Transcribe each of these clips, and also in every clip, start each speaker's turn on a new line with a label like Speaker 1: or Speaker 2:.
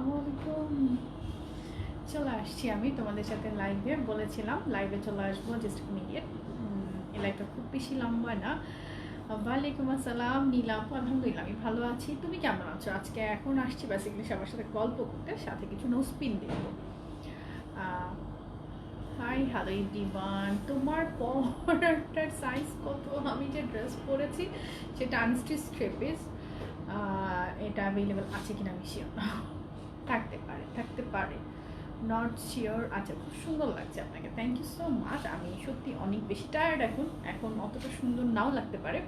Speaker 1: আলাইকুম চলে আসছি আমি তোমাদের সাথে লাইভে বলেছিলাম লাইভে চলে আসবো জাস্ট মিনিট এই লাইভটা খুব বেশি লম্বা না ওয়ালাইকুম আসসালাম নীলাম আলহামদুলিল্লাহ আমি ভালো আছি তুমি কেমন আছো আজকে এখন আসছি বেসিক্যালি সবার সাথে গল্প করতে সাথে কিছু নোস্পিন দেবো হাই হ্যালো ইভরিওয়ান তোমার পরটার সাইজ কত আমি যে ড্রেস পরেছি সেটা আনস্টিচ স্ট্রেপিস এটা অ্যাভেলেবেল আছে কিনা আমি শিওর থাকতে পারে থাকতে পারে নট শিওর আচ্ছা খুব সুন্দর লাগছে আপনাকে থ্যাংক ইউ সো মাচ আমি সত্যি অনেক বেশি টায়ার্ড এখন এখন অতটা সুন্দর নাও লাগতে পারে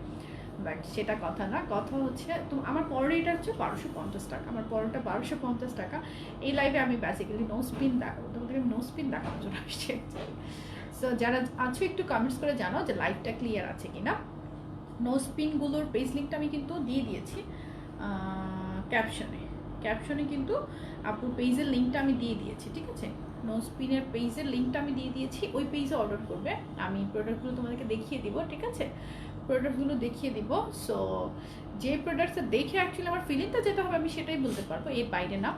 Speaker 1: বাট সেটা কথা না কথা হচ্ছে তো আমার পরের এটা হচ্ছে বারোশো পঞ্চাশ টাকা আমার পরোটা বারোশো পঞ্চাশ টাকা এই লাইভে আমি বেসিক্যালি নো স্পিন দেখাবো তোমাদেরকে আমি নো স্পিন দেখানোর জন্য আসছি সো যারা আছো একটু কমেন্টস করে জানাও যে লাইফটা ক্লিয়ার আছে কি না নো স্পিনগুলোর পেজ লিঙ্কটা আমি কিন্তু দিয়ে দিয়েছি ক্যাপশনে ক্যাপশনে কিন্তু আপুর পেজের লিঙ্কটা আমি দিয়ে দিয়েছি ঠিক আছে স্পিনের পেজের লিঙ্কটা আমি দিয়ে দিয়েছি ওই পেজে অর্ডার করবে আমি প্রোডাক্টগুলো তোমাদেরকে দেখিয়ে দিব ঠিক আছে প্রোডাক্টগুলো দেখিয়ে দিব সো যে প্রোডাক্টসটা দেখে অ্যাকচুয়ালি আমার ফিলিংটা যেটা হবে আমি সেটাই বলতে পারবো এর বাইরে না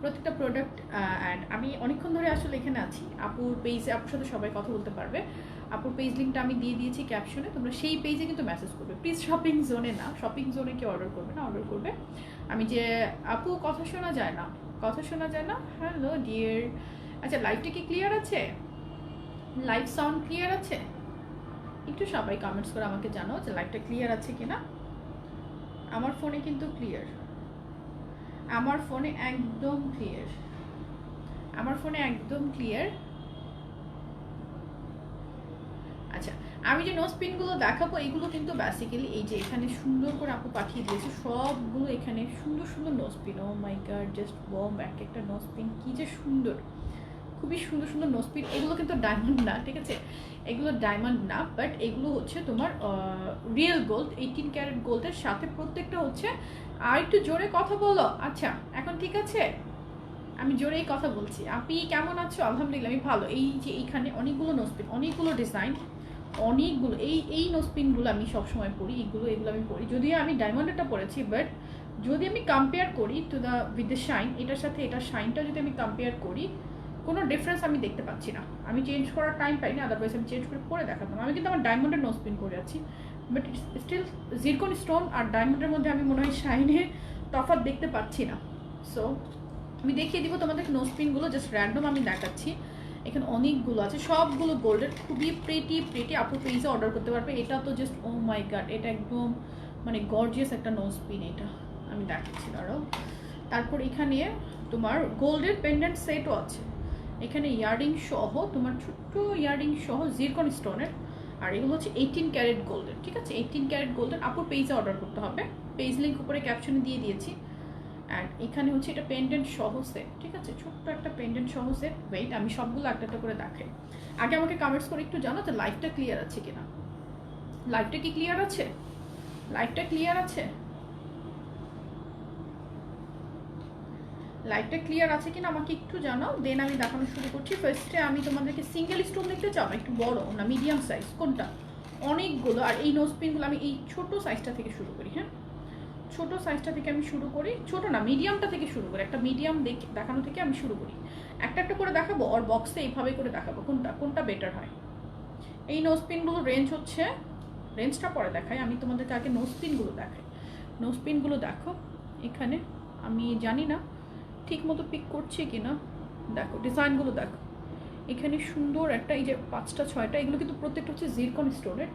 Speaker 1: প্রত্যেকটা প্রোডাক্ট অ্যান্ড আমি অনেকক্ষণ ধরে আসলে এখানে আছি আপুর পেজে আপুর সাথে সবাই কথা বলতে পারবে আপুর পেজ লিঙ্কটা আমি দিয়ে দিয়েছি ক্যাপশনে তোমরা সেই পেজে কিন্তু মেসেজ করবে প্লিজ শপিং জোনে না শপিং জোনে কেউ অর্ডার করবে না অর্ডার করবে আমি যে আপু কথা শোনা যায় না কথা শোনা যায় না হ্যালো ডিয়ার আচ্ছা লাইভটা কি ক্লিয়ার আছে লাইভ সাউন্ড ক্লিয়ার আছে একটু সবাই কমেন্টস করে আমাকে জানাও যে লাইফটা ক্লিয়ার আছে কিনা আমার ফোনে কিন্তু ক্লিয়ার আমার ফোনে একদম ক্লিয়ার আমার ফোনে একদম ক্লিয়ার আমি যে নোজ পিনগুলো দেখাবো এইগুলো কিন্তু বেসিক্যালি এই যে এখানে সুন্দর করে আপু পাঠিয়ে দিয়েছে সবগুলো এখানে সুন্দর সুন্দর nose pin oh my god just bomb এক একটা নোজ পিন কী যে সুন্দর খুবই সুন্দর সুন্দর নোজ পিন এগুলো কিন্তু ডায়মন্ড না ঠিক আছে এগুলো ডায়মন্ড না বাট এগুলো হচ্ছে তোমার রিয়েল গোল্ড এইটিন ক্যারেট গোল্ডের সাথে প্রত্যেকটা হচ্ছে আর একটু জোরে কথা বলো আচ্ছা এখন ঠিক আছে আমি জোরেই কথা বলছি আপনি কেমন আছো আলহামদুলিল্লাহ আমি ভালো এই যে এইখানে অনেকগুলো পিন অনেকগুলো ডিজাইন অনেকগুলো এই এই নোসপিনগুলো আমি সবসময় পড়ি এইগুলো এগুলো আমি পড়ি যদিও আমি ডায়মন্ডটা পরেছি বাট যদি আমি কম্পেয়ার করি to the with the shine এটার সাথে এটার শাইনটা যদি আমি কম্পেয়ার করি কোনো ডিফারেন্স আমি দেখতে পাচ্ছি না আমি চেঞ্জ করার টাইম পাইনি আদারওয়াইজ আমি চেঞ্জ করে পরে দেখাতাম আমি কিন্তু আমার ডায়মন্ডের নোসপিন করে আছি বাট স্টিল জিরকন স্টোন আর ডায়মন্ডের মধ্যে আমি মনে হয় শাইনের তফাত দেখতে পাচ্ছি না সো আমি দেখিয়ে দিব তোমাদের নোসপিনগুলো জাস্ট র্যান্ডম আমি দেখাচ্ছি এখানে অনেকগুলো আছে সবগুলো গোল্ডের খুবই প্রেটি প্রেটি আপনার প্রিন্সে অর্ডার করতে পারবে এটা তো জাস্ট ও মাই গার্ড এটা একদম মানে গর্জিয়াস একটা নোজ পিন এটা আমি দেখাচ্ছি দাঁড়াও তারপর এখানে তোমার গোল্ডের পেন্ডেন্ট সেটও আছে এখানে ইয়ারিং সহ তোমার ছোট্ট ইয়ারিং সহ জিরকন স্টোনের আর এগুলো হচ্ছে এইটিন ক্যারেট গোল্ডের ঠিক আছে এইটিন ক্যারেট গোল্ডের আপুর পেজে অর্ডার করতে হবে পেজ লিঙ্ক উপরে ক্যাপশনে দিয়ে দিয়েছি অ্যান্ড এখানে হচ্ছে এটা পেন্ডেন্ট সহ সেট ঠিক আছে ছোট্ট একটা পেন্ডেন্ট সহ সেট ওয়েট আমি সবগুলো একটা একটা করে দেখাই আগে আমাকে কামেন্টস করে একটু জানো তো লাইফটা ক্লিয়ার আছে কিনা লাইফটা কি ক্লিয়ার আছে লাইফটা ক্লিয়ার আছে লাইটটা ক্লিয়ার আছে কিনা আমাকে একটু জানাও দেন আমি দেখানো শুরু করছি ফার্স্টে আমি তোমাদেরকে সিঙ্গেল স্টোন দেখতে চাও একটু বড় না মিডিয়াম সাইজ কোনটা অনেকগুলো আর এই নোজ পিনগুলো আমি এই ছোট সাইজটা থেকে শুরু করি হ্যাঁ ছোট সাইজটা থেকে আমি শুরু করি ছোট না মিডিয়ামটা থেকে শুরু করি একটা মিডিয়াম দেখানো থেকে আমি শুরু করি একটা একটা করে দেখাবো আর বক্সে এইভাবে করে দেখাবো কোনটা কোনটা বেটার হয় এই নোজপিনগুলোর রেঞ্জ হচ্ছে রেঞ্জটা পরে দেখাই আমি তোমাদেরকে আগে পিনগুলো দেখাই নোজপিনগুলো দেখো এখানে আমি জানি না ঠিক মতো পিক করছি কি না দেখো ডিজাইনগুলো দেখো এখানে সুন্দর একটা এই যে পাঁচটা ছয়টা এগুলো কিন্তু প্রত্যেকটা হচ্ছে জিরকন স্টোরের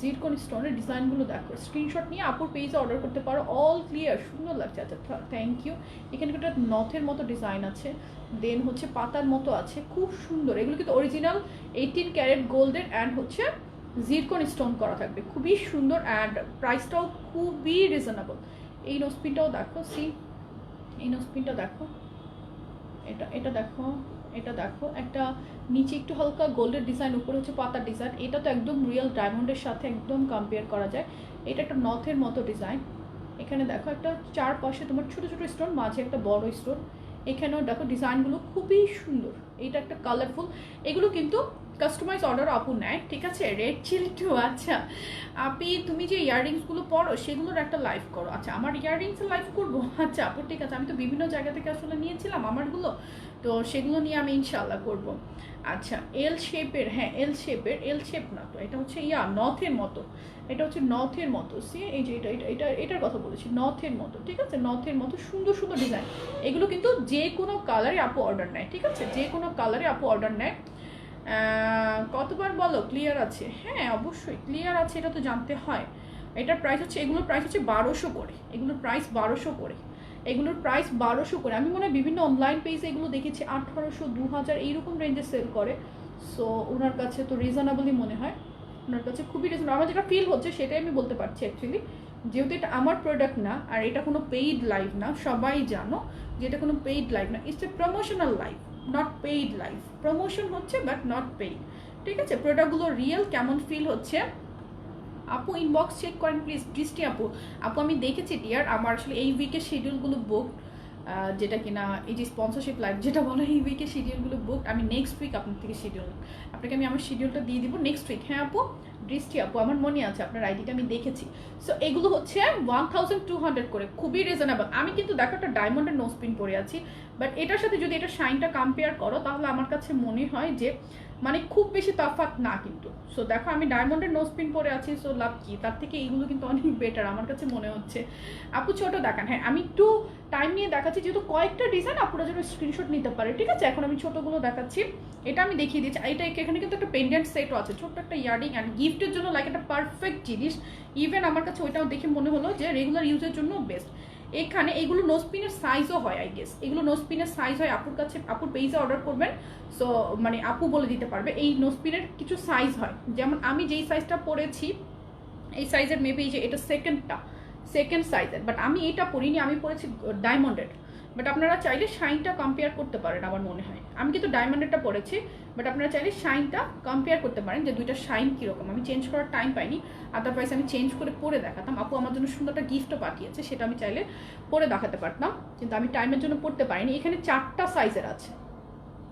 Speaker 1: জিরকন স্টোনের ডিজাইনগুলো দেখো স্ক্রিনশট নিয়ে আপুর পেজে অর্ডার করতে পারো অল ক্লিয়ার সুন্দর লাগছে আচ্ছা থ্যাংক ইউ এখানে একটা নথের মতো ডিজাইন আছে দেন হচ্ছে পাতার মতো আছে খুব সুন্দর এগুলো কিন্তু অরিজিনাল এইটিন ক্যারেট গোল্ডের অ্যান্ড হচ্ছে জিরকন স্টোন করা থাকবে খুবই সুন্দর অ্যান্ড প্রাইসটাও খুবই রিজনেবল এই নোসপিনটাও দেখো সি এই নোসপিনটা দেখো এটা এটা দেখো এটা দেখো একটা নিচে একটু হালকা গোল্ডের ডিজাইন উপরে হচ্ছে পাতার ডিজাইন এটা তো একদম রিয়েল ডায়মন্ডের সাথে একদম কম্পেয়ার করা যায় এটা একটা নথের মতো ডিজাইন এখানে দেখো একটা চারপাশে তোমার ছোট ছোট স্টোন মাঝে একটা বড় স্টোন এখানেও দেখো ডিজাইনগুলো খুবই সুন্দর এটা একটা কালারফুল এগুলো কিন্তু কাস্টমাইজ অর্ডার আপু নেয় ঠিক আছে রেড চিলি টু আচ্ছা আপনি তুমি যে ইয়াররিংসগুলো পরো সেগুলোর একটা লাইভ করো আচ্ছা আমার ইয়াররিংস লাইভ করবো আচ্ছা আপু ঠিক আছে আমি তো বিভিন্ন জায়গা থেকে আসলে নিয়েছিলাম আমারগুলো তো সেগুলো নিয়ে আমি ইনশাল্লাহ করব আচ্ছা এল শেপের হ্যাঁ এল শেপের এল শেপ না তো এটা হচ্ছে ইয়া নথের মতো এটা হচ্ছে নথের মতো সি এই যে এটা এটা এটা এটার কথা বলেছি নথের মতো ঠিক আছে নথের মতো সুন্দর সুন্দর ডিজাইন এগুলো কিন্তু যে কোনো কালারে আপু অর্ডার নেয় ঠিক আছে যে কোনো কালারে আপু অর্ডার নেয় কতবার বলো ক্লিয়ার আছে হ্যাঁ অবশ্যই ক্লিয়ার আছে এটা তো জানতে হয় এটার প্রাইস হচ্ছে এগুলোর প্রাইস হচ্ছে বারোশো করে এগুলোর প্রাইস বারোশো করে এগুলোর প্রাইস বারোশো করে আমি মনে হয় বিভিন্ন অনলাইন পেজে এগুলো দেখেছি আঠারোশো দু হাজার এইরকম রেঞ্জে সেল করে সো ওনার কাছে তো রিজনেবলই মনে হয় ওনার কাছে খুবই রিজনেবল আমার যেটা ফিল হচ্ছে সেটাই আমি বলতে পারছি অ্যাকচুয়ালি যেহেতু এটা আমার প্রোডাক্ট না আর এটা কোনো পেইড লাইভ না সবাই জানো যে এটা কোনো পেইড লাইভ না it's a promotional live not paid live promotion হচ্ছে বাট নট পেইড ঠিক আছে প্রোডাক্টগুলো রিয়েল কেমন ফিল হচ্ছে আপু ইনবক্স চেক করেন প্লিজ দৃষ্টি আপু আপু আমি দেখেছি ডিয়ার আমার আসলে এই উইকের শিডিউলগুলো বুক যেটা কিনা এই যে স্পন্সরশিপ লাইফ যেটা বলো এই উইকের শিডিউলগুলো বুক আমি নেক্সট উইক আপনার থেকে শিডিউল আপনাকে আমি আমার শিডিউলটা দিয়ে দিব নেক্সট উইক হ্যাঁ আপু দৃষ্টি আপু আমার মনে আছে আপনার আইডিটা আমি দেখেছি সো এগুলো হচ্ছে ওয়ান থাউজেন্ড টু হান্ড্রেড করে খুবই রিজনেবল আমি কিন্তু দেখো একটা ডায়মন্ডের পিন পরে আছি বাট এটার সাথে যদি এটা শাইনটা কম্পেয়ার করো তাহলে আমার কাছে মনে হয় যে মানে খুব বেশি তফাত না কিন্তু সো দেখো আমি ডায়মন্ডের নোজ পিন পরে আছি সো লাভ কি তার থেকে এইগুলো কিন্তু অনেক বেটার আমার কাছে মনে হচ্ছে আপু ছোট দেখান হ্যাঁ আমি একটু টাইম নিয়ে দেখাচ্ছি যেহেতু কয়েকটা ডিজাইন আপুরা যেন স্ক্রিনশট নিতে পারে ঠিক আছে এখন আমি ছোটোগুলো দেখাচ্ছি এটা আমি দেখিয়ে দিচ্ছি এটা এখানে কিন্তু একটা পেন্ডেন্ট সেটও আছে ছোট্ট একটা ইয়ারিং অ্যান্ড গিফটের জন্য লাইক একটা পারফেক্ট জিনিস ইভেন আমার কাছে ওইটাও দেখে মনে হলো যে রেগুলার ইউজের জন্য বেস্ট এখানে এগুলো নোজপিনের সাইজও হয় আই গেস এগুলো নোজপিনের সাইজ হয় আপুর কাছে আপুর পেজে অর্ডার করবেন সো মানে আপু বলে দিতে পারবে এই নোজপিনের কিছু সাইজ হয় যেমন আমি যেই সাইজটা পরেছি এই সাইজের মেবি যে এটা সেকেন্ডটা সেকেন্ড সাইজের বাট আমি এটা পরিনি আমি পরেছি ডায়মন্ডেড বাট আপনারা চাইলে শাইনটা কম্পেয়ার করতে পারেন আমার মনে হয় আমি কিন্তু ডায়মন্ডেডটা পরেছি বাট আপনারা চাইলে শাইনটা কম্পেয়ার করতে পারেন যে দুইটা শাইন কীরকম আমি চেঞ্জ করার টাইম পাইনি আদারওয়াইজ আমি চেঞ্জ করে পরে দেখাতাম আপু আমার জন্য সুন্দর একটা গিফটও পাঠিয়েছে সেটা আমি চাইলে পরে দেখাতে পারতাম কিন্তু আমি টাইমের জন্য পড়তে পারিনি এখানে চারটা সাইজের আছে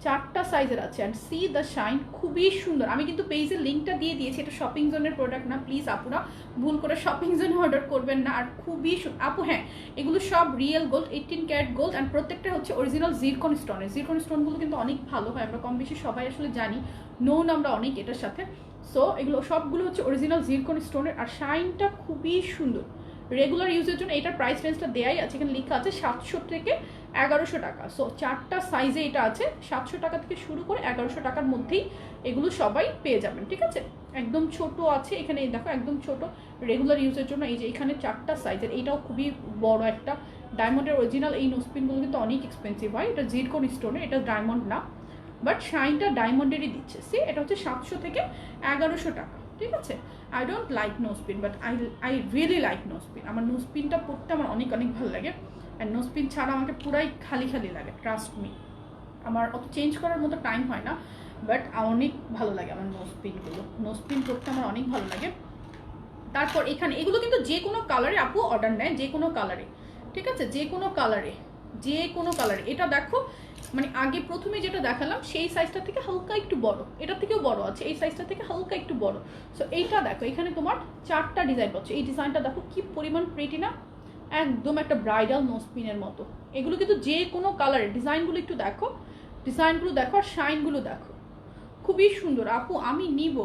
Speaker 1: চারটা সাইজের আছে অ্যান্ড সি দ্য শাইন খুবই সুন্দর আমি কিন্তু পেজের লিঙ্কটা দিয়ে দিয়েছি এটা শপিং জোনের প্রোডাক্ট না প্লিজ আপুরা ভুল করে শপিং জোনে অর্ডার করবেন না আর খুবই আপু হ্যাঁ এগুলো সব real gold eighteen carat gold and প্রত্যেকটা হচ্ছে অরিজিনাল জিরকন স্টোনের জিরকন স্টোনগুলো কিন্তু অনেক ভালো হয় আমরা কম বেশি সবাই আসলে জানি নোন আমরা অনেক এটার সাথে সো এগুলো সবগুলো হচ্ছে অরিজিনাল জিরকন স্টোনের আর শাইনটা খুবই সুন্দর রেগুলার ইউজের জন্য এটার প্রাইস রেঞ্জটা দেয়াই আছে এখানে লেখা আছে সাতশো থেকে এগারোশো টাকা সো চারটা সাইজে এটা আছে সাতশো টাকা থেকে শুরু করে এগারোশো টাকার মধ্যেই এগুলো সবাই পেয়ে যাবেন ঠিক আছে একদম ছোট আছে এখানে দেখো একদম ছোট রেগুলার ইউজের জন্য এই যে এখানে চারটা সাইজের এটাও খুবই বড় একটা ডায়মন্ডের অরিজিনাল এই নোসপিনগুলো কিন্তু অনেক এক্সপেন্সিভ হয় এটা জিরকোন স্টোনে এটা ডায়মন্ড না বাট শাইনটা ডায়মন্ডেরই দিচ্ছে সি এটা হচ্ছে সাতশো থেকে এগারোশো টাকা ঠিক আছে I don't like nose pin but I I really like nose pin আমার নোসপিনটা পড়তে আমার অনেক অনেক ভালো লাগে অ্যান্ড নোস পিন ছাড়া আমাকে পুরাই খালি খালি লাগে ট্রাস্ট মি আমার অত চেঞ্জ করার মতো টাইম হয় না বাট অনেক ভালো লাগে আমার নোস পিনগুলো নোস পিন করতে আমার অনেক ভালো লাগে তারপর এখানে এগুলো কিন্তু যে কোনো কালারে আপু অর্ডার নেয় যে কোনো কালারে ঠিক আছে যে কোনো কালারে যে কোনো কালারে এটা দেখো মানে আগে প্রথমে যেটা দেখালাম সেই সাইজটা থেকে হালকা একটু বড় এটা থেকেও বড় আছে এই সাইজটা থেকে হালকা একটু বড় সো এইটা দেখো এখানে তোমার চারটা ডিজাইন পাচ্ছ এই ডিজাইনটা দেখো কি পরিমাণ প্রেটিনা না একদম একটা ব্রাইডাল নোসপিনের মতো এগুলো কিন্তু যে কোনো কালারের ডিজাইনগুলো একটু দেখো ডিজাইনগুলো দেখো আর শাইনগুলো দেখো খুবই সুন্দর আপু আমি নিব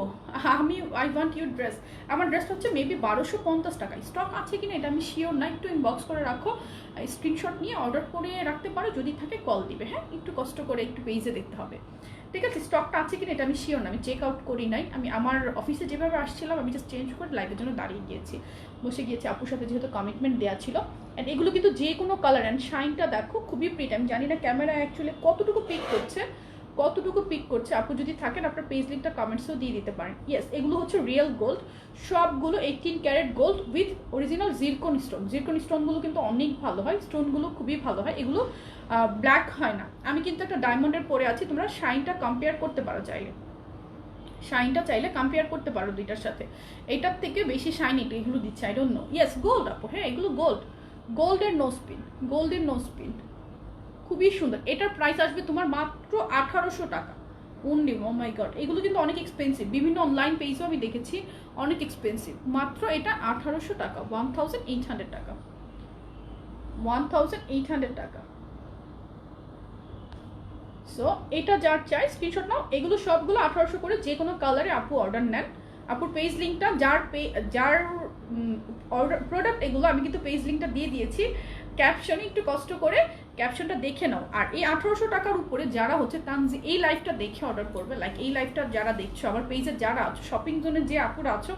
Speaker 1: আমি আই ওয়ান্ট ইউর ড্রেস আমার ড্রেসটা হচ্ছে মেবি বারোশো পঞ্চাশ টাকা স্টক আছে কিনা এটা আমি শিওর না একটু ইনবক্স করে রাখো স্ক্রিনশট নিয়ে অর্ডার করে রাখতে পারো যদি থাকে কল দিবে হ্যাঁ একটু কষ্ট করে একটু পেজে দেখতে হবে ঠিক আছে স্টকটা আছে কিনা এটা আমি শিওর না আমি চেক আউট করি নাই আমি আমার অফিসে যেভাবে আসছিলাম আমি জাস্ট চেঞ্জ করে লাইভের জন্য দাঁড়িয়ে গিয়েছি বসে গিয়েছি আপুর সাথে যেহেতু কমিটমেন্ট দেওয়া ছিল অ্যান্ড এগুলো কিন্তু যে কোনো কালার অ্যান্ড শাইনটা দেখো খুবই প্রিট আমি জানি না ক্যামেরা অ্যাকচুয়ালি কতটুকু পিক করছে কতটুকু পিক করছে আপু যদি থাকেন আপনার পেজ লিঙ্কটা কমেন্টসেও দিয়ে দিতে পারেন ইয়েস এগুলো হচ্ছে রিয়েল গোল্ড সবগুলো eighteen carat gold with original zircon stone zircon স্টোনগুলো কিন্তু অনেক ভালো হয় স্টোনগুলো খুবই ভালো হয় এগুলো ব্ল্যাক হয় না আমি কিন্তু একটা ডায়মন্ডের পরে আছি তোমরা শাইনটা কম্পেয়ার করতে পারো চাইলে শাইনটা চাইলে কম্পেয়ার করতে পারো দুইটার সাথে এটার থেকে বেশি শাইন এগুলো দিচ্ছে আই নো ইয়েস গোল্ড আপু হ্যাঁ এগুলো গোল্ড গোল্ডের নো স্পিন গোল্ডের নো স্পিন খুবই সুন্দর এটার প্রাইস আসবে তোমার মাত্র আঠারোশো টাকা ওনলি ও মাই গড এগুলো কিন্তু অনেক এক্সপেন্সিভ বিভিন্ন অনলাইন পেজও আমি দেখেছি অনেক এক্সপেন্সিভ মাত্র এটা আঠারোশো টাকা ওয়ান থাউজেন্ড এইট হান্ড্রেড টাকা ওয়ান থাউজেন্ড এইট হান্ড্রেড টাকা সো এটা যার চাই স্ক্রিনশট নাও এগুলো সবগুলো আঠারোশো করে যে কোনো কালারে আপু অর্ডার নেন আপুর পেজ লিঙ্কটা যার পে যার অর্ডার প্রোডাক্ট এগুলো আমি কিন্তু পেজ লিঙ্কটা দিয়ে দিয়েছি ক্যাপশনে একটু কষ্ট করে ক্যাপশনটা দেখে নাও আর এই আঠারোশো টাকার উপরে যারা হচ্ছে তানজি এই লাইফটা দেখে অর্ডার করবে লাইক এই লাইফটা যারা দেখছো আমার পেজে যারা আছো শপিং জোনে যে আপুরা আছো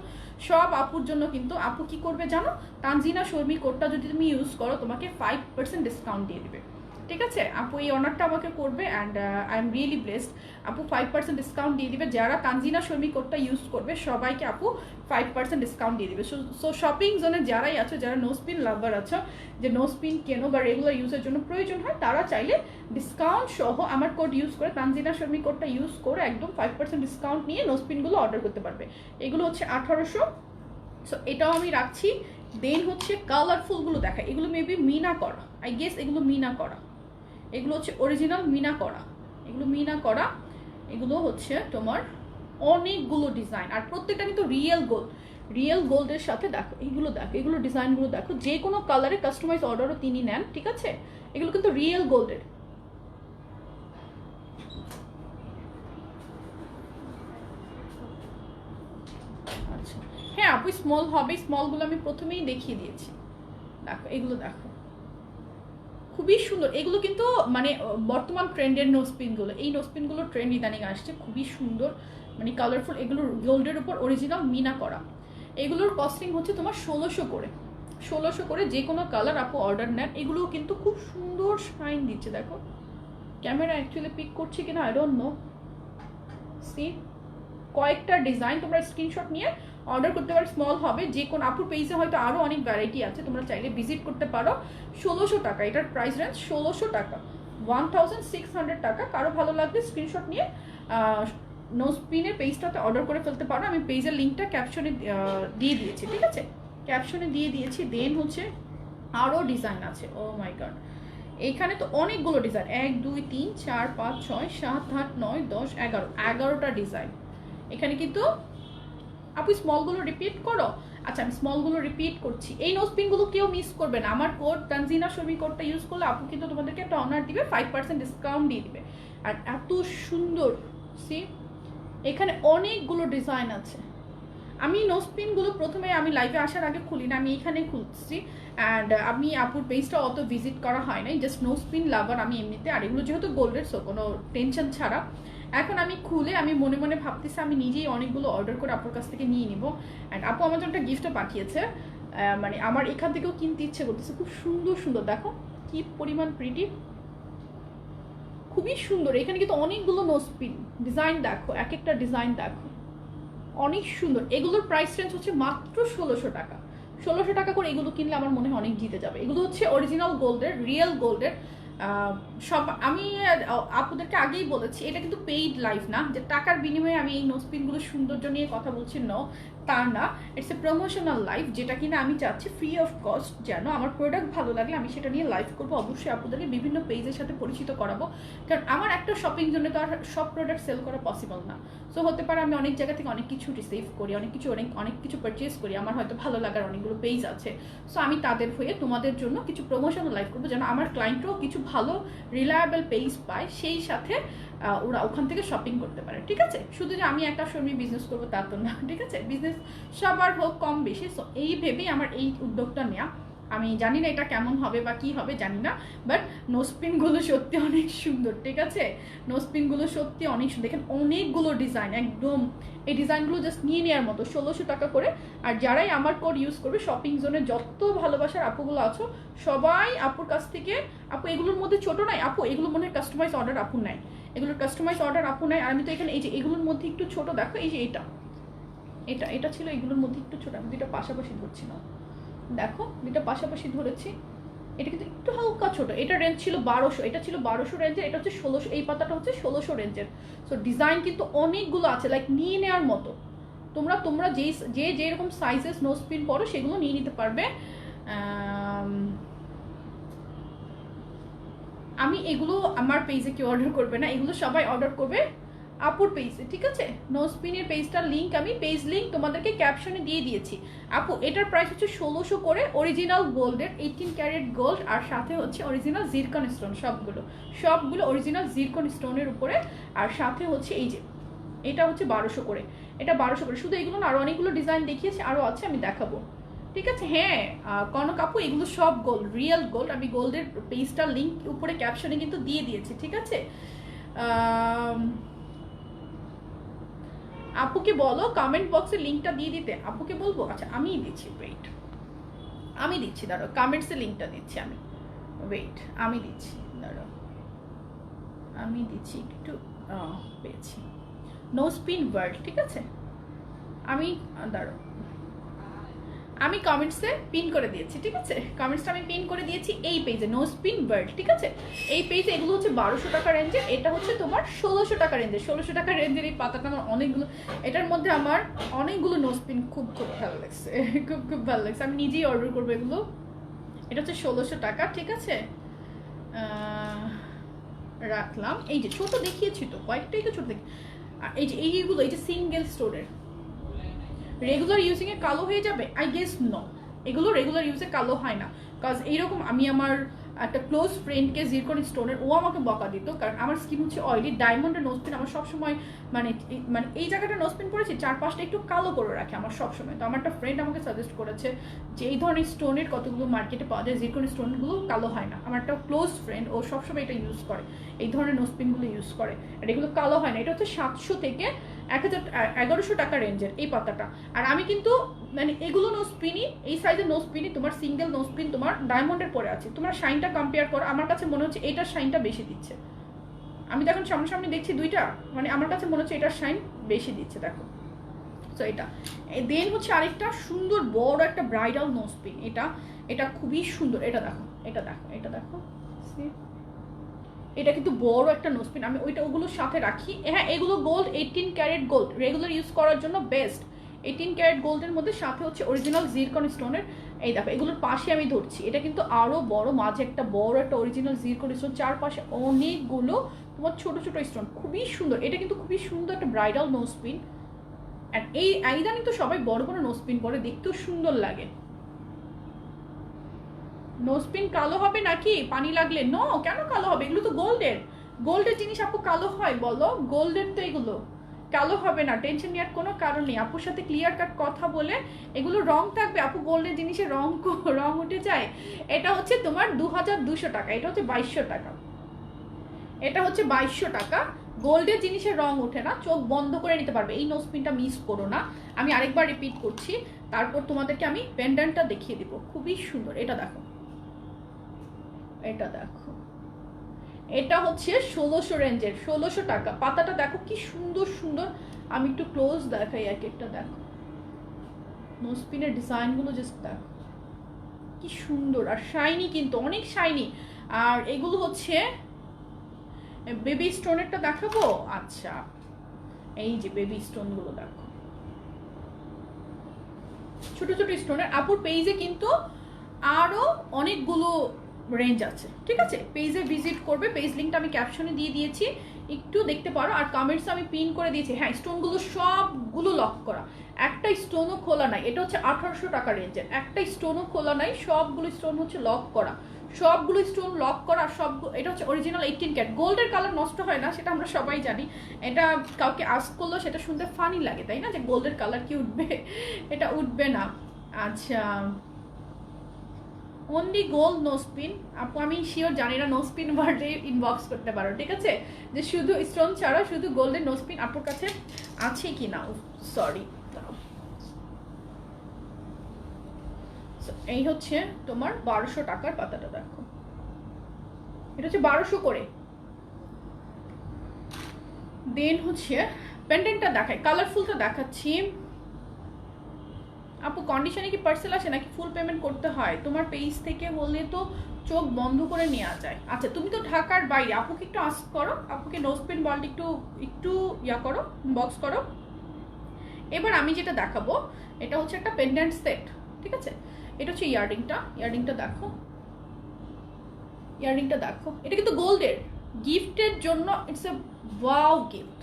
Speaker 1: সব আপুর জন্য কিন্তু আপু কি করবে জানো তানজিনা শর্মি কোডটা যদি তুমি ইউজ করো তোমাকে ফাইভ পার্সেন্ট ডিসকাউন্ট দিয়ে দেবে ঠিক আছে আপু এই অনারটা আমাকে করবে and I am really blessed আপু ফাইভ পার্সেন্ট ডিসকাউন্ট দিয়ে দিবে যারা তানজিনা শর্মী কোডটা ইউজ করবে সবাইকে আপু ফাইভ পার্সেন্ট ডিসকাউন্ট দিয়ে দিবে সো শপিং জোনে যারাই আছো যারা নোসপিন লাভার আছো যে নোসপিন কেন বা রেগুলার ইউজের জন্য প্রয়োজন হয় তারা চাইলে ডিসকাউন্ট সহ আমার কোড ইউজ করে তানজিনা শর্মী কোডটা ইউজ করে একদম ফাইভ পার্সেন্ট ডিসকাউন্ট নিয়ে নোসপিনগুলো অর্ডার করতে পারবে এগুলো হচ্ছে আঠারোশো সো এটাও আমি রাখছি দেন হচ্ছে কালারফুলগুলো দেখা এগুলো মেবি মিনা করা আই গেস এগুলো মিনা করা এগুলো হচ্ছে অরিজিনাল মিনা করা এগুলো মিনা করা এগুলো হচ্ছে তোমার অনেকগুলো ডিজাইন আর প্রত্যেকটা কিন্তু রিয়েল গোল্ড রিয়েল গোল্ডের সাথে দেখো এগুলো দেখো এগুলো ডিজাইনগুলো দেখো যে কোনো কালারে কাস্টমাইজ অর্ডারও তিনি নেন ঠিক আছে এগুলো কিন্তু রিয়েল গোল্ডের আচ্ছা হ্যাঁ আপু স্মল হবে স্মলগুলো আমি প্রথমেই দেখিয়ে দিয়েছি দেখো এগুলো দেখো খুবই সুন্দর এগুলো কিন্তু মানে বর্তমান ট্রেন্ডের নোসপিনগুলো এই নোসপিনগুলো ট্রেন্ড ইদানিং আসছে খুবই সুন্দর মানে কালারফুল এগুলোর গোল্ডের উপর অরিজিনাল মিনা করা এগুলোর কস্টিং হচ্ছে তোমার ষোলোশো করে ষোলোশো করে যে কোনো কালার আপু অর্ডার নেন এগুলোও কিন্তু খুব সুন্দর শাইন দিচ্ছে দেখো ক্যামেরা অ্যাকচুয়ালি পিক করছে কিনা আই ডোন্ট নো সি কয়েকটা ডিজাইন তোমরা স্ক্রিনশট নিয়ে অর্ডার করতে পারো স্মল হবে যে কোন আপুর পেজে হয়তো আরও অনেক ভ্যারাইটি আছে তোমরা চাইলে ভিজিট করতে পারো ষোলোশো টাকা এটার প্রাইস রেঞ্জ ষোলোশো টাকা ওয়ান থাউজেন্ড সিক্স হান্ড্রেড টাকা কারো ভালো লাগলে স্ক্রিনশট নিয়ে নো নোসপিনের পেজটাতে অর্ডার করে ফেলতে পারো আমি পেজের লিঙ্কটা ক্যাপশনে দিয়ে দিয়েছি ঠিক আছে ক্যাপশনে দিয়ে দিয়েছি দেন হচ্ছে আরও ডিজাইন আছে ও মাই গড এখানে তো অনেকগুলো ডিজাইন এক দুই তিন চার পাঁচ ছয় সাত আট নয় দশ এগারো এগারোটা ডিজাইন এখানে কিন্তু আপনি স্মলগুলো রিপিট করো আচ্ছা আমি স্মলগুলো রিপিট করছি এই পিনগুলো কেউ মিস করবে না আমার কোড তানজিনা শর্মি কোডটা ইউজ করলে আপু কিন্তু তোমাদেরকে একটা অনার দিবে ফাইভ পার্সেন্ট ডিসকাউন্ট দিয়ে দিবে আর এত সুন্দর সি এখানে অনেকগুলো ডিজাইন আছে আমি পিনগুলো প্রথমে আমি লাইভে আসার আগে খুলি না আমি এখানে খুলছি অ্যান্ড আমি আপুর পেজটা অত ভিজিট করা হয় নাই জাস্ট নোজপিন লাভার আমি এমনিতে আর এগুলো যেহেতু গোল্ডের সো কোনো টেনশন ছাড়া এখন আমি খুলে আমি মনে মনে ভাবতেছি আমি নিজেই অনেকগুলো অর্ডার করে আপুর কাছ থেকে নিয়ে নিবো অ্যান্ড আপু আমার জন্য একটা গিফটও পাঠিয়েছে মানে আমার এখান থেকেও কিনতে ইচ্ছে করতেছে খুব সুন্দর সুন্দর দেখো কি পরিমাণ প্রিটি খুবই সুন্দর এখানে কিন্তু অনেকগুলো নোসপিন ডিজাইন দেখো এক একটা ডিজাইন দেখো অনেক সুন্দর এগুলোর প্রাইস রেঞ্জ হচ্ছে মাত্র ষোলোশো টাকা ষোলোশো টাকা করে এগুলো কিনলে আমার মনে হয় অনেক জিতে যাবে এগুলো হচ্ছে অরিজিনাল গোল্ডের রিয়েল গোল্ডের সব আমি আপনাদেরকে আগেই বলেছি এটা কিন্তু পেইড লাইফ না যে টাকার বিনিময়ে আমি এই নোসপিনগুলো সৌন্দর্য নিয়ে কথা বলছি ন তা না ইটস এ প্রমোশনাল লাইফ যেটা কিনা আমি চাচ্ছি ফ্রি অফ কস্ট যেন আমার প্রোডাক্ট ভালো লাগলে আমি সেটা নিয়ে লাইভ করবো অবশ্যই আপনাদেরকে বিভিন্ন পেজের সাথে পরিচিত করাবো কারণ আমার একটা শপিং জন্য তো আর সব প্রোডাক্ট সেল করা পসিবল না সো হতে পারে আমি অনেক জায়গা থেকে অনেক কিছু রিসিভ করি অনেক কিছু অনেক অনেক কিছু পারচেস করি আমার হয়তো ভালো লাগার অনেকগুলো পেজ আছে সো আমি তাদের হয়ে তোমাদের জন্য কিছু প্রমোশনাল লাইভ করবো যেন আমার ক্লায়েন্টরাও কিছু ভালো রিলায়েবল পেজ পায় সেই সাথে ওরা ওখান থেকে শপিং করতে পারে ঠিক আছে শুধু যে আমি একটা শর্মী বিজনেস করবো তা তো না ঠিক আছে বিজনেস সবার হোক কম বেশি সো এই ভেবেই আমার এই উদ্যোগটা নেওয়া আমি জানি না এটা কেমন হবে বা কি হবে জানি না বাট নোসপিনগুলো সত্যি অনেক সুন্দর ঠিক আছে নোসপিনগুলো সত্যি অনেক সুন্দর দেখেন অনেকগুলো ডিজাইন একদম এই ডিজাইনগুলো জাস্ট নিয়ে নেওয়ার মতো ষোলোশো টাকা করে আর যারাই আমার কোড ইউজ করবে শপিং জোনে যত ভালোবাসার আপুগুলো আছো সবাই আপুর কাছ থেকে আপু এগুলোর মধ্যে ছোট নাই আপু এগুলো মনে হয় কাস্টমাইজ অর্ডার আপু নাই এগুলোর কাস্টমাইজ অর্ডার আপু নেয় আমি তো এখানে এই যে এগুলোর মধ্যে একটু ছোট দেখো এই যে এটা এটা এটা ছিল এগুলোর মধ্যে একটু ছোট আমি দুটো পাশাপাশি ধরছি না দেখো দুটো পাশাপাশি ধরেছি এটা কিন্তু একটু হালকা ছোট এটা রেঞ্জ ছিল বারোশো এটা ছিল বারোশো রেঞ্জের এটা হচ্ছে ষোলোশো এই পাতাটা হচ্ছে ষোলোশো রেঞ্জের সো ডিজাইন কিন্তু অনেকগুলো আছে লাইক নিয়ে নেওয়ার মতো তোমরা তোমরা যেই যে যেরকম সাইজেস নোজ পিন পরো সেগুলো নিয়ে নিতে পারবে আমি এগুলো আমার পেজে কেউ অর্ডার করবে না এগুলো সবাই অর্ডার করবে আপুর পেজে ঠিক আছে স্পিনের পেজটার লিঙ্ক আমি পেজ লিঙ্ক তোমাদেরকে ক্যাপশনে দিয়ে দিয়েছি আপু এটার প্রাইস হচ্ছে ষোলোশো করে অরিজিনাল গোল্ডের এইটিন ক্যারেট গোল্ড আর সাথে হচ্ছে অরিজিনাল জিরকন স্টোন সবগুলো সবগুলো অরিজিনাল জিরকন স্টোনের উপরে আর সাথে হচ্ছে এই যে এটা হচ্ছে বারোশো করে এটা বারোশো করে শুধু এগুলো না আরও অনেকগুলো ডিজাইন দেখিয়েছি আরও আছে আমি দেখাবো ঠিক আছে হ্যাঁ কনক আপু এগুলো সব গোল্ড রিয়েল গোল্ড আমি গোল্ডের পেজটা লিঙ্ক উপরে ক্যাপশনে কিন্তু দিয়ে দিয়েছি ঠিক আছে আপুকে বলো কমেন্ট বক্সে লিঙ্কটা দিয়ে দিতে আপুকে বলবো আচ্ছা আমিই দিচ্ছি ওয়েট আমি দিচ্ছি দাঁড়ো কমেন্টসে লিঙ্কটা দিচ্ছি আমি ওয়েট আমি দিচ্ছি দাঁড়ো আমি দিচ্ছি একটু পেয়েছি নো স্পিন ওয়ার্ল্ড ঠিক আছে আমি দাঁড়ো আমি কমেন্টসে পিন করে দিয়েছি ঠিক আছে কমেন্টসটা আমি পিন করে দিয়েছি এই পেজে নো স্পিন ওয়ার্ল্ড ঠিক আছে এই পেজে এগুলো হচ্ছে বারোশো টাকা রেঞ্জের এটা হচ্ছে তোমার ষোলোশো টাকা রেঞ্জের ষোলোশো টাকা রেঞ্জের এই পাতাটা আমার অনেকগুলো এটার মধ্যে আমার অনেকগুলো নো স্পিন খুব খুব ভালো লাগছে খুব খুব ভালো লাগছে আমি নিজেই অর্ডার করবো এগুলো এটা হচ্ছে ষোলোশো টাকা ঠিক আছে রাখলাম এই যে ছোটো দেখিয়েছি তো কয়েকটাই তো ছোটো দেখি এই যে এইগুলো এই যে সিঙ্গেল স্টোরের রেগুলার ইউজিংয়ে কালো হয়ে যাবে আই গেস ন এগুলো রেগুলার ইউজে কালো হয় না কাজ এইরকম আমি আমার একটা ক্লোজ ফ্রেন্ডকে জিরকন স্টোনের ও আমাকে বকা দিত কারণ আমার স্কিন হচ্ছে অয়েলি ডায়মন্ডের নোজপিন আমার সবসময় মানে মানে এই জায়গাটা নোজপিন পড়েছে চারপাশটা একটু কালো করে রাখে আমার সবসময় তো আমার একটা ফ্রেন্ড আমাকে সাজেস্ট করেছে যে এই ধরনের স্টোনের কতগুলো মার্কেটে পাওয়া যায় জিরকন স্টোনগুলো কালো হয় না আমার একটা ক্লোজ ফ্রেন্ড ও সবসময় এটা ইউজ করে এই ধরনের নোজপিনগুলো ইউজ করে আর এগুলো কালো হয় না এটা হচ্ছে সাতশো থেকে এক হাজার এগারোশো টাকা রেঞ্জের এই পাতাটা আর আমি কিন্তু মানে এগুলো নো স্পিনি এই সাইজের নো স্পিনি তোমার সিঙ্গেল নো স্পিন তোমার ডায়মন্ডের পরে আছে তোমার শাইনটা কম্পেয়ার করো আমার কাছে মনে হচ্ছে এটার শাইনটা বেশি দিচ্ছে আমি দেখুন সামনাসামনি দেখছি দুইটা মানে আমার কাছে মনে হচ্ছে এটার শাইন বেশি দিচ্ছে দেখো সো এটা দেন হচ্ছে আরেকটা সুন্দর বড় একটা ব্রাইডাল নো স্পিন এটা এটা খুবই সুন্দর এটা দেখো এটা দেখো এটা দেখো সি এটা কিন্তু বড় একটা নোসপিন আমি ওইটা ওগুলোর সাথে রাখি হ্যাঁ এগুলো gold eighteen carat gold regular use করার জন্য বেস্ট এইটিন ক্যারেট গোল্ডের মধ্যে সাথে হচ্ছে অরিজিনাল জিরকন স্টোনের এই দেখো এগুলোর পাশে আমি ধরছি এটা কিন্তু আরও বড় মাঝে একটা বড় একটা অরিজিনাল জিরকন স্টোন চারপাশে অনেকগুলো তোমার ছোট ছোট স্টোন খুবই সুন্দর এটা কিন্তু খুবই সুন্দর একটা ব্রাইডাল নোসপিন অ্যান্ড এই আইদানি তো সবাই বড় বড় নোসপিন পরে দেখতেও সুন্দর লাগে নোজপিন কালো হবে নাকি পানি লাগলে নো কেন কালো হবে এগুলো তো গোল্ডের গোল্ডের জিনিস আপু কালো হয় বলো গোল্ডের তো এগুলো কালো হবে না টেনশন নেওয়ার কোনো কারণ নেই আপুর সাথে ক্লিয়ার কাট কথা বলে এগুলো রং থাকবে আপু গোল্ডের জিনিসে রং রং উঠে যায় এটা হচ্ছে তোমার দু হাজার দুশো টাকা এটা হচ্ছে বাইশশো টাকা এটা হচ্ছে বাইশশো টাকা গোল্ডের জিনিসের রং ওঠে না চোখ বন্ধ করে নিতে পারবে এই নোসপিনটা মিস করো না আমি আরেকবার রিপিট করছি তারপর তোমাদেরকে আমি পেন্ডেন্টটা দেখিয়ে দিব খুবই সুন্দর এটা দেখো এটা দেখো এটা হচ্ছে ষোলোশো রেঞ্জের ষোলোশো টাকা পাতাটা দেখো কি সুন্দর সুন্দর আমি একটু ক্লোজ দেখাই এক একটা দেখো নোসপিনের ডিজাইনগুলো জাস্ট দেখো কি সুন্দর আর শাইনি কিন্তু অনেক শাইনি আর এগুলো হচ্ছে বেবি স্টোনেরটা দেখাবো আচ্ছা এই যে বেবি স্টোনগুলো দেখো ছোট ছোট স্টোনের আপুর পেইজে কিন্তু আরও অনেকগুলো রেঞ্জ আছে ঠিক আছে পেজে ভিজিট করবে পেজ লিঙ্কটা আমি ক্যাপশনে দিয়ে দিয়েছি একটু দেখতে পারো আর কমেন্টস আমি পিন করে দিয়েছি হ্যাঁ স্টোনগুলো সবগুলো লক করা একটা স্টোনও খোলা নাই এটা হচ্ছে আঠারোশো টাকা রেঞ্জের একটা স্টোনও খোলা নাই সবগুলো স্টোন হচ্ছে লক করা সবগুলো স্টোন লক করা সব এটা হচ্ছে অরিজিনাল এইটিন ক্যাট গোল্ডের কালার নষ্ট হয় না সেটা আমরা সবাই জানি এটা কাউকে আস্ক করলেও সেটা শুনতে ফানি লাগে তাই না যে গোল্ডের কালার কি উঠবে এটা উঠবে না আচ্ছা অনলি গোল নো স্পিন আপু আমি শিওর জানি না নো স্পিন ওয়ার্ডে ইনবক্স করতে পারো ঠিক আছে যে শুধু স্টোন ছাড়া শুধু গোল্ডের নো স্পিন আপুর কাছে আছে কি না সরি এই হচ্ছে তোমার বারোশো টাকার পাতাটা দেখো এটা হচ্ছে বারোশো করে দেন হচ্ছে প্যান্ডেন্টটা দেখায় কালারফুলটা দেখাচ্ছি আপু কন্ডিশনে কি পার্সেল আসে নাকি ফুল পেমেন্ট করতে হয় তোমার পেজ থেকে হলে তো চোখ বন্ধ করে নেওয়া যায় আচ্ছা তুমি তো ঢাকার বাইরে আপুকে একটু আস্ক করো আপুকে নোজপিন বলটা একটু একটু ইয়া করো বক্স করো এবার আমি যেটা দেখাবো এটা হচ্ছে একটা পেন্ডেন্ট সেট ঠিক আছে এটা হচ্ছে ইয়াররিংটা ইয়াররিংটা দেখো ইয়াররিংটা দেখো এটা কিন্তু গোল্ডের গিফটের জন্য it's a wow gift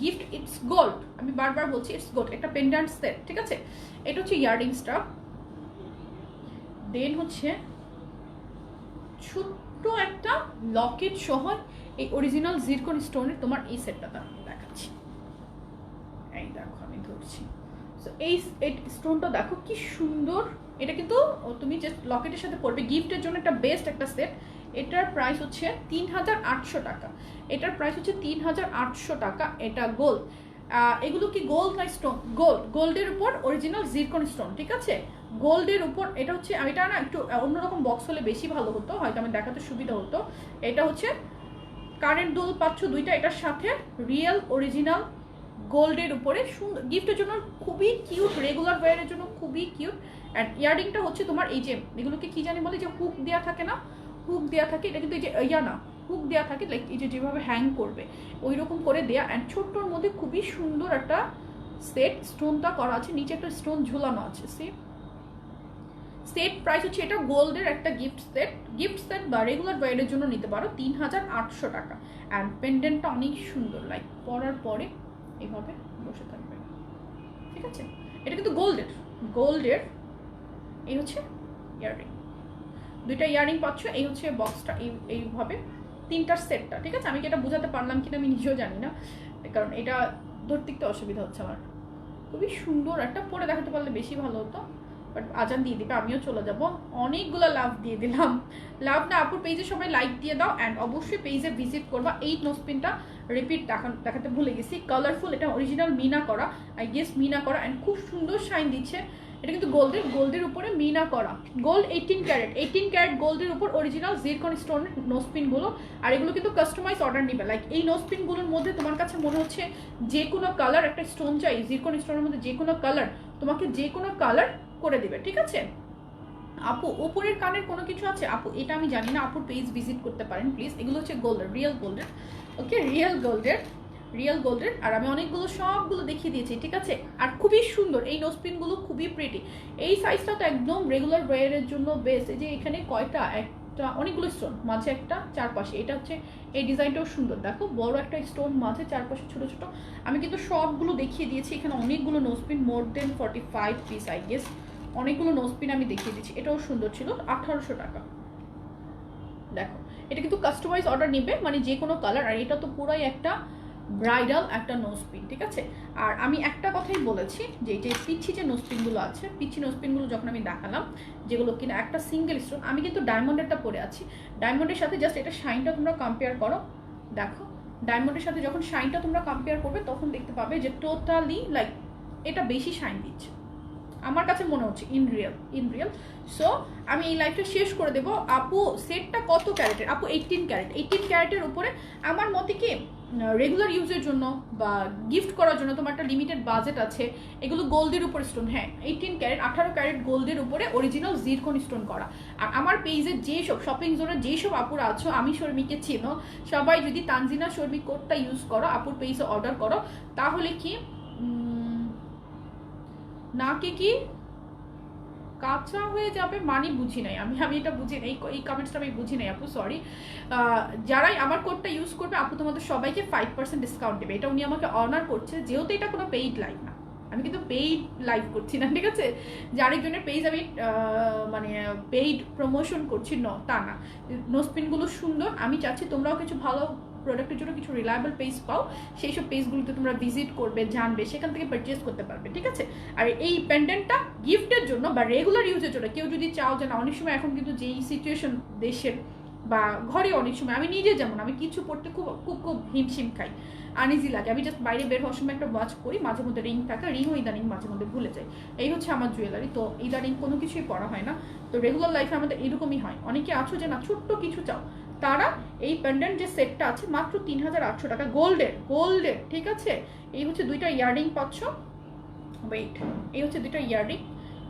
Speaker 1: gift it's gold আমি বারবার বলছি ইটস গোল্ড একটা পেন্ডান্ট সেট ঠিক আছে এটা হচ্ছে স্টাফ দেন হচ্ছে ছোট্ট একটা লকেট শহর এই অরিজিনাল জিরকন স্টোনের তোমার এই সেটটা আমি দেখাচ্ছি এই দেখো আমি ধরছি সো এই স্টোনটা দেখো কি সুন্দর এটা কিন্তু তুমি যে লকেটের সাথে পড়বে গিফটের জন্য একটা বেস্ট একটা সেট এটার প্রাইস হচ্ছে তিন হাজার আটশো টাকা এটার প্রাইস হচ্ছে তিন হাজার আটশো টাকা এটা গোল্ড এগুলো কি গোল্ড না স্টোন গোল্ড গোল্ডের উপর অরিজিনাল জিরকন স্টোন ঠিক আছে গোল্ডের উপর এটা হচ্ছে এটা না একটু অন্যরকম বক্স হলে বেশি ভালো হতো হয়তো আমি দেখাতে সুবিধা হতো এটা হচ্ছে কারেন্ট দোল পাচ্ছ দুইটা এটার সাথে রিয়েল অরিজিনাল গোল্ডের উপরে সুন্দর গিফটের জন্য খুবই কিউট রেগুলার ওয়ারের জন্য খুবই কিউট অ্যান্ড ইয়ারিংটা হচ্ছে তোমার এই যে এগুলোকে কি জানি বলে যে হুক দেওয়া থাকে না হুক দেওয়া থাকে এটা কিন্তু এই যে ইয়া না হুক দেওয়া থাকে লাইক এই যে যেভাবে হ্যাং করবে ওই রকম করে দেওয়া অ্যান্ড ছোট্টর মধ্যে খুবই সুন্দর একটা সেট স্টোনটা করা আছে নিচে একটা স্টোন ঝুলানো আছে সে সেট প্রাইস হচ্ছে এটা গোল্ডের একটা গিফট সেট গিফট সেট বা রেগুলার ব্রাইডের জন্য নিতে পারো তিন হাজার আটশো টাকা অ্যান্ড পেন্ডেন্টটা অনেক সুন্দর লাইক পরার পরে এভাবে বসে থাকবে ঠিক আছে এটা কিন্তু গোল্ডের গোল্ডের এই হচ্ছে ইয়ারিং দুইটা ইয়ারিং পাচ্ছ এই হচ্ছে বক্সটা এই এইভাবে তিনটার সেটটা ঠিক আছে আমি কি এটা বোঝাতে পারলাম কিনা আমি নিজেও জানি না কারণ এটা ধরতে অসুবিধা হচ্ছে আমার খুবই সুন্দর একটা পরে দেখাতে পারলে বেশি ভালো হতো বাট আজান দিয়ে দিবে আমিও চলে যাব অনেকগুলো লাভ দিয়ে দিলাম লাভ না আপুর পেজে সবাই লাইক দিয়ে দাও অ্যান্ড অবশ্যই পেজে ভিজিট করবা এই নোসপিনটা রিপিট দেখাতে ভুলে গেছি কালারফুল এটা অরিজিনাল মিনা করা আই গেস মিনা করা অ্যান্ড খুব সুন্দর শাইন দিচ্ছে এটা কিন্তু গোল্ডের গোল্ডের উপরে মিনা করা gold eighteen carat eighteen carat গোল্ডের উপর অরিজিনাল জিরকন স্টোনের নোসপিনগুলো আর এগুলো কিন্তু কাস্টমাইজ অর্ডার নিবে লাইক এই নোসপিনগুলোর মধ্যে তোমার কাছে মনে হচ্ছে যে কোনো কালার একটা স্টোন চাই জিরকন স্টোনের মধ্যে যে কোনো কালার তোমাকে যে কোনো কালার করে দেবে ঠিক আছে আপু ওপরের কানের কোনো কিছু আছে আপু এটা আমি জানি না আপুর পেজ ভিজিট করতে পারেন প্লিজ এগুলো হচ্ছে গোল্ডের রিয়েল গোল্ডের ওকে রিয়েল গোল্ডের রিয়েল গোল্ডের আর আমি অনেকগুলো সবগুলো দেখিয়ে দিয়েছি ঠিক আছে আর খুবই সুন্দর এই নোজপিনগুলো খুবই প্রিটি এই সাইজটা তো একদম রেগুলার ওয়ারের জন্য বেস্ট এই যে এখানে কয়টা একটা অনেকগুলো স্টোন মাঝে একটা চারপাশে এটা হচ্ছে এই ডিজাইনটাও সুন্দর দেখো বড় একটা স্টোন মাঝে চারপাশে ছোট ছোট আমি কিন্তু সবগুলো দেখিয়ে দিয়েছি এখানে অনেকগুলো nose pin more than forty five piece I guess অনেকগুলো নোজপিন আমি দেখিয়ে দিচ্ছি এটাও সুন্দর ছিল আঠারোশো টাকা দেখো এটা কিন্তু কাস্টমাইজ অর্ডার নিবে মানে যে কোনো কালার আর এটা তো পুরাই একটা ব্রাইডাল একটা নোজপিন ঠিক আছে আর আমি একটা কথাই বলেছি যে এই যে পিচ্ছি যে নোজপিনগুলো আছে পিচ্ছি নোজপিনগুলো যখন আমি দেখালাম যেগুলো কিনা একটা সিঙ্গেল স্টোন আমি কিন্তু ডায়মন্ডেরটা পরে আছি ডায়মন্ডের সাথে জাস্ট এটা শাইনটা তোমরা কম্পেয়ার করো দেখো ডায়মন্ডের সাথে যখন শাইনটা তোমরা কম্পেয়ার করবে তখন দেখতে পাবে যে টোটালি লাইক এটা বেশি শাইন দিচ্ছে আমার কাছে মনে হচ্ছে in real in real so আমি এই লাইফটা শেষ করে দেবো আপু সেটটা কত ক্যারেটের আপু এইটিন ক্যারেট এইটিন ক্যারেটের উপরে আমার মতে কি রেগুলার ইউজের জন্য বা গিফট করার জন্য তোমার একটা লিমিটেড বাজেট আছে এগুলো গোল্ডের উপর স্টোন হ্যাঁ এইটিন ক্যারেট আঠারো ক্যারেট গোল্ডের উপরে অরিজিনাল জিরকন স্টোন করা আর আমার পেজের যেসব শপিং জোনে যেসব আপুরা আছো আমি শর্মিকে চিনো সবাই যদি তানজিনা শর্মি কোডটা ইউজ করো আপুর পেজে অর্ডার করো তাহলে কি নাকে কি কাঁচা হয়ে যাবে মানে বুঝি নাই আমি আমি এটা বুঝি নাই এই কমেন্টসটা আমি বুঝি নাই আপু সরি যারাই আমার কোডটা ইউজ করবে আপু তোমাদের সবাইকে ফাইভ পার্সেন্ট ডিসকাউন্ট দেবে এটা উনি আমাকে অনার করছে যেহেতু এটা কোনো পেইড লাইভ না আমি কিন্তু পেইড লাইভ করছি না ঠিক আছে যার একজনের পেজ আমি মানে পেইড প্রমোশন করছি ন তা না নোস্পিনগুলো সুন্দর আমি চাচ্ছি তোমরাও কিছু ভালো প্রোডাক্টের জন্য কিছু রিলায়েবল পেজ পাও সেই সব পেজগুলিতে তোমরা ভিজিট করবে জানবে সেখান থেকে পারচেস করতে পারবে ঠিক আছে আর এই পেন্ডেন্টটা গিফটের জন্য বা রেগুলার ইউজের জন্য কেউ যদি চাও যে না অনেক সময় এখন কিন্তু যেই সিচুয়েশন দেশের বা ঘরে অনেক সময় আমি নিজে যেমন আমি কিছু পড়তে খুব খুব খুব হিমশিম খাই আনিজি লাগে আমি জাস্ট বাইরে বের হওয়ার সময় একটা ওয়াচ করি মাঝে মধ্যে রিং থাকে রিংও ইদানিং মাঝে মধ্যে ভুলে যায় এই হচ্ছে আমার জুয়েলারি তো ইদানিং কোনো কিছুই পড়া হয় না তো রেগুলার লাইফে আমাদের এরকমই হয় অনেকে আছো যে না ছোট্ট কিছু চাও তারা এই প্যান্ডেন্ট যে সেটটা আছে মাত্র তিন হাজার আটশো টাকা গোল্ডের গোল্ডের ঠিক আছে এই হচ্ছে দুইটা ইয়ারিং পাচ্ছ ওয়েট এই হচ্ছে দুইটা ইয়াররিং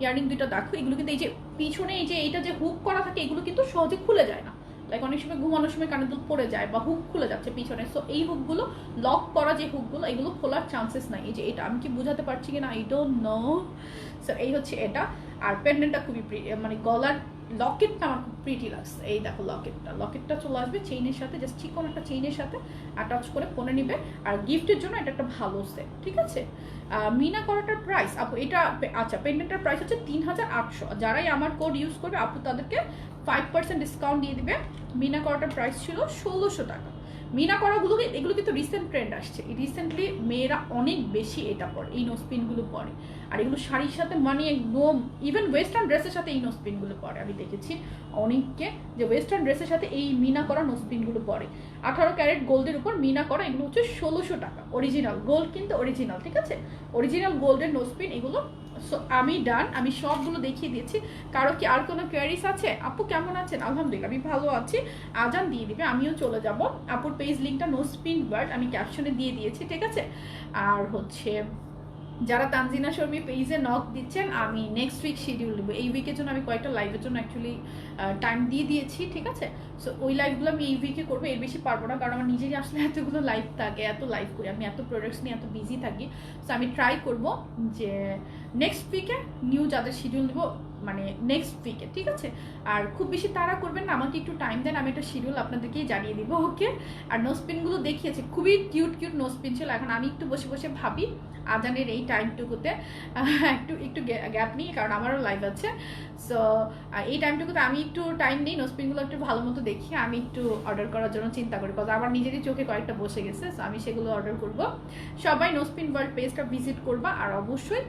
Speaker 1: ইয়াররিং দুইটা দেখো এগুলো কিন্তু এই যে পিছনে এই যে এইটা যে হুক করা থাকে এগুলো কিন্তু সহজে খুলে যায় না লাইক অনেক সময় ঘুমানোর সময় কানে দুধ পড়ে যায় বা হুক খুলে যাচ্ছে পিছনে সো এই হুকগুলো লক করা যে হুকগুলো এগুলো খোলার চান্সেস নাই এই যে এটা আমি কি বোঝাতে পারছি কিনা আই ডোন্ট নো সো এই হচ্ছে এটা আর প্যান্ডেন্টটা খুবই মানে গলার লকেটটা আমার খুব প্রিটি লাগছে এই দেখো লকেটটা লকেটটা চলে আসবে চেইনের সাথে জাস্ট চিকন একটা চেইনের সাথে অ্যাটাচ করে ফোনে নিবে আর গিফটের জন্য এটা একটা ভালো সেট ঠিক আছে মিনা করাটার প্রাইস আপু এটা আচ্ছা পেন্ডেন্টের প্রাইস হচ্ছে তিন হাজার আটশো যারাই আমার কোড ইউজ করবে আপু তাদেরকে ফাইভ পার্সেন্ট ডিসকাউন্ট দিয়ে দিবে মিনা করাটার প্রাইস ছিল ষোলোশো টাকা মেয়েরা করাগুলোকে এগুলো কিন্তু রিসেন্ট ট্রেন্ড আসছে রিসেন্টলি মেয়েরা অনেক বেশি এটা পরে এই নোস্পিনগুলো পরে আর এগুলো শাড়ির সাথে মানে একদম ইভেন ওয়েস্টার্ন ড্রেসের সাথে এই নোস্পিনগুলো পরে আমি দেখেছি অনেককে যে ওয়েস্টার্ন ড্রেসের সাথে এই মিনা করা নোস্পিনগুলো পরে আঠারো ক্যারেট গোল্ডের উপর মিনা করা এগুলো হচ্ছে ষোলোশো টাকা অরিজিনাল গোল্ড কিন্তু অরিজিনাল ঠিক আছে অরিজিনাল গোল্ডের নোস্পিন এগুলো সো আমি ডান আমি সবগুলো দেখিয়ে দিয়েছি কারো কি আর কোনো কোয়ারিস আছে আপু কেমন আছেন আলহামদুলিল্লাহ আমি ভালো আছি আজান দিয়ে দিবে আমিও চলে যাব আপুর পেজ লিঙ্কটা নো স্পিন বার্ড আমি ক্যাপশনে দিয়ে দিয়েছি ঠিক আছে আর হচ্ছে যারা তানজিনা শর্মী পেজে নক দিচ্ছেন আমি নেক্সট উইক শিডিউল দেবো এই উইকের জন্য আমি কয়েকটা লাইভের জন্য অ্যাকচুয়ালি টাইম দিয়ে দিয়েছি ঠিক আছে সো ওই লাইফগুলো আমি এই উইকে করবো এর বেশি পারবো না কারণ আমার নিজেরই আসলে এতগুলো লাইফ থাকে এত লাইফ করি আমি এত প্রোডাক্টস নিয়ে এত বিজি থাকি সো আমি ট্রাই করব যে নেক্সট উইকে নিউ যাদের শিডিউল দেবো মানে নেক্সট উইকে ঠিক আছে আর খুব বেশি তাড়া করবেন না আমাকে একটু টাইম দেন আমি একটা শিডিউল আপনাদেরকেই জানিয়ে দিব ওকে আর নোসপিনগুলো দেখিয়েছে খুবই কিউট কিউট নোসপিন ছিল এখন আমি একটু বসে বসে ভাবি আজানের এই টাইমটুকুতে একটু একটু গ্যাপ নিই কারণ আমারও লাইভ আছে সো এই টাইমটুকুতে আমি একটু টাইম নিই নোসপিনগুলো একটু ভালো মতো দেখি আমি একটু অর্ডার করার জন্য চিন্তা করি কজ আমার নিজেরই চোখে কয়েকটা বসে গেছে সো আমি সেগুলো অর্ডার করব সবাই নোসপিন ওয়ার্ল্ড পেজটা ভিজিট করবা আর অবশ্যই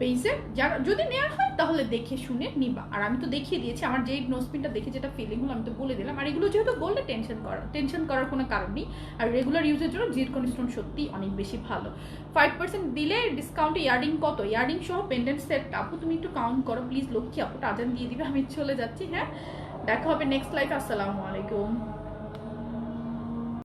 Speaker 1: বেসে যারা যদি নেওয়া হয় তাহলে দেখে শুনে নিবা আর আমি তো দেখিয়ে দিয়েছি আমার যেই নোসপিনটা দেখে যেটা ফিলিং হলো আমি তো বলে দিলাম আর এগুলো যেহেতু বললে টেনশন করার টেনশন করার কোনো কারণ নেই আর রেগুলার ইউজের জন্য জিরকন স্টোন সত্যি অনেক বেশি ভালো ফাইভ পার্সেন্ট দিলে ডিসকাউন্টে ইয়ারিং কত ইয়ারিং সহ পেন্ডেন্ট সেট আপু তুমি একটু কাউন্ট করো প্লিজ লক্ষ্মী আপু টাজান দিয়ে দিবে আমি চলে যাচ্ছি হ্যাঁ দেখা হবে নেক্সট লাইফ আসসালামু আলাইকুম